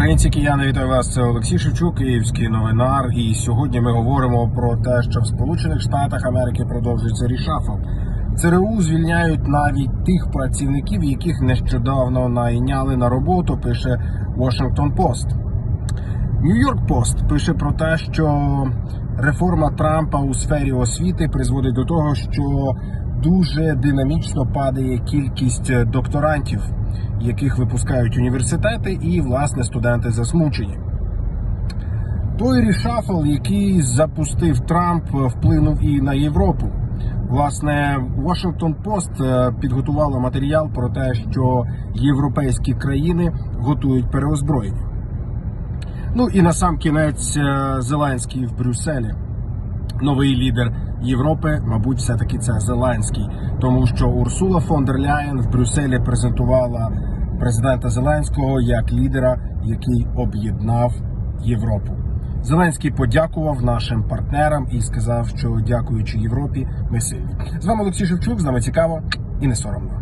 Українці кияни, вітаю вас. Це Олексій Шевчук, Київський новинар. І сьогодні ми говоримо про те, що в Сполучених Штатах Америки продовжується рішафл. ЦРУ звільняють навіть тих працівників, яких нещодавно найняли на роботу. Пише Washington Post. Нью-Йорк Пост пише про те, що реформа Трампа у сфері освіти призводить до того, що дуже динамічно падає кількість докторантів, яких випускають університети, і власне студенти засмучені. Той рішафл, який запустив Трамп, вплинув і на Європу. Власне, Washington Post е, підготувала матеріал про те, що європейські країни готують переозброєння. Ну і на сам кінець е, Зеленський в Брюсселі. Новий лідер Європи, мабуть, все-таки це Зеленський, тому що Урсула фон дер Ляєн в Брюсселі презентувала президента Зеленського як лідера, який об'єднав Європу. Зеленський подякував нашим партнерам і сказав, що дякуючи Європі, ми сильні. З вами Олексій Шевчук. З нами цікаво і не соромно.